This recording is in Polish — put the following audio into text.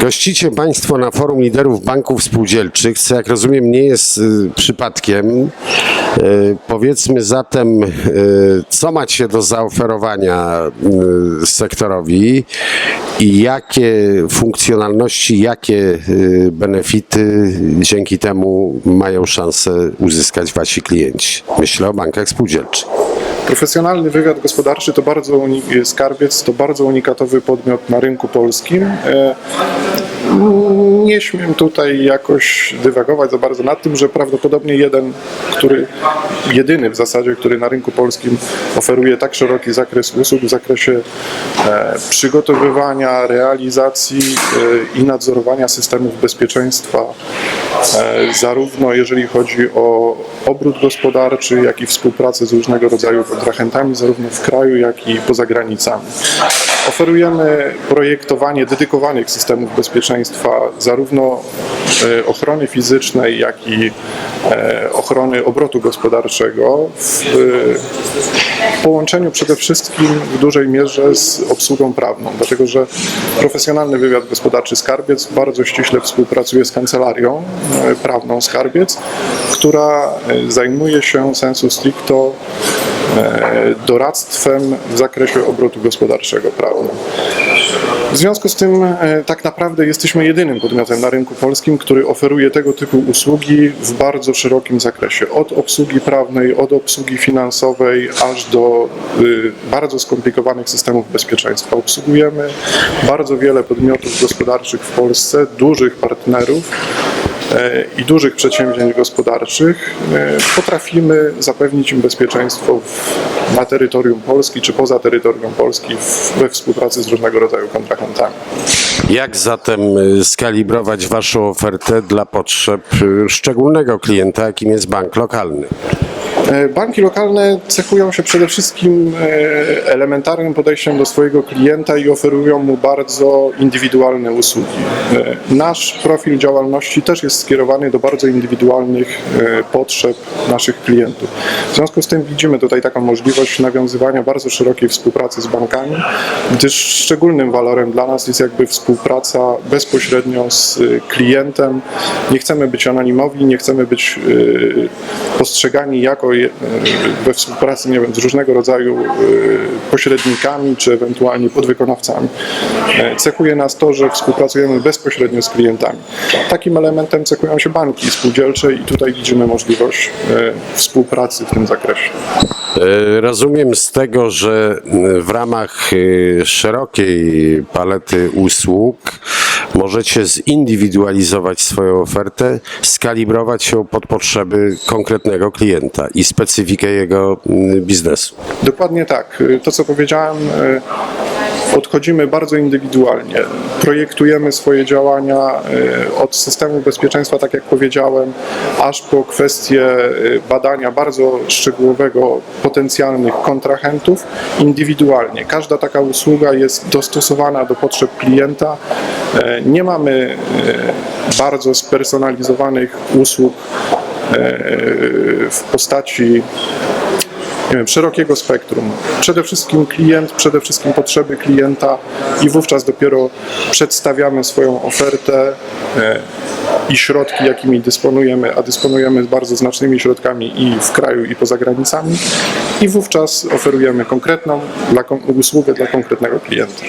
Gościcie Państwo na forum liderów banków spółdzielczych, co jak rozumiem nie jest y, przypadkiem. Y, Powiedzmy zatem, y, co macie do zaoferowania y, sektorowi i jakie funkcjonalności, jakie y, benefity dzięki temu mają szansę uzyskać Wasi klienci? Myślę o bankach spółdzielczych. Profesjonalny wywiad gospodarczy to bardzo skarbiec, to bardzo unikatowy podmiot na rynku polskim. Nie śmiem tutaj jakoś dywagować za bardzo nad tym, że prawdopodobnie jeden, który, jedyny w zasadzie, który na rynku polskim oferuje tak szeroki zakres usług w zakresie e, przygotowywania, realizacji e, i nadzorowania systemów bezpieczeństwa, e, zarówno jeżeli chodzi o obrót gospodarczy, jak i współpracę z różnego rodzaju kontrahentami, zarówno w kraju, jak i poza granicami. Oferujemy projektowanie dedykowanych systemów bezpieczeństwa, zarówno e, ochrony fizycznej, jak i e, ochrony obrotu gospodarczego w e, połączeniu przede wszystkim w dużej mierze z obsługą prawną, dlatego że profesjonalny wywiad gospodarczy Skarbiec bardzo ściśle współpracuje z kancelarią prawną Skarbiec, która zajmuje się sensu stricto doradztwem w zakresie obrotu gospodarczego prawnym. W związku z tym e, tak naprawdę jesteśmy jedynym podmiotem na rynku polskim, który oferuje tego typu usługi w bardzo szerokim zakresie. Od obsługi prawnej, od obsługi finansowej, aż do y, bardzo skomplikowanych systemów bezpieczeństwa. Obsługujemy bardzo wiele podmiotów gospodarczych w Polsce, dużych partnerów e, i dużych przedsięwzięć gospodarczych. E, Potrafimy zapewnić im bezpieczeństwo w, na terytorium Polski czy poza terytorium Polski w, we współpracy z różnego rodzaju kontrahentami. Jak zatem y, skalibrować Waszą ofertę dla potrzeb y, szczególnego klienta, jakim jest bank lokalny? E, Banki lokalne cechują się przede wszystkim e, elementarnym podejściem do swojego klienta i oferują mu bardzo indywidualne usługi. E, Nasz profil działalności też jest skierowany do bardzo indywidualnych potrzeb naszych klientów. W związku z tym widzimy tutaj taką możliwość nawiązywania bardzo szerokiej współpracy z bankami, gdyż szczególnym walorem dla nas jest jakby współpraca bezpośrednio z klientem. Nie chcemy być anonimowi, nie chcemy być postrzegani jako je- we współpracy nie wiem, z różnego rodzaju e, pośrednikami czy ewentualnie podwykonawcami. E, Cechuje nas to, że współpracujemy bezpośrednio z klientami. Takim elementem cechują się banki spółdzielcze i tutaj widzimy możliwość e, współpracy w tym zakresie. E, Rozumiem z tego, że w ramach szerokiej palety usług możecie zindywidualizować swoją ofertę, skalibrować ją pod potrzeby konkretnego klienta i specyfikę jego y, biznesu. Dokładnie tak. To, co powiedziałem, e, podchodzimy bardzo indywidualnie. Projektujemy swoje działania e, od systemu bezpieczeństwa, tak jak powiedziałem, aż po kwestię e, badania bardzo szczegółowego potencjalnych kontrahentów indywidualnie. Każda taka usługa jest dostosowana do potrzeb klienta. E, Nie mamy bardzo spersonalizowanych usług w postaci nie wiem, szerokiego spektrum. Przede wszystkim klient, przede wszystkim potrzeby klienta i wówczas dopiero przedstawiamy swoją ofertę e, i środki, jakimi dysponujemy, a dysponujemy bardzo znacznymi środkami i w kraju, i poza granicami i wówczas oferujemy konkretną usługę dla konkretnego klienta.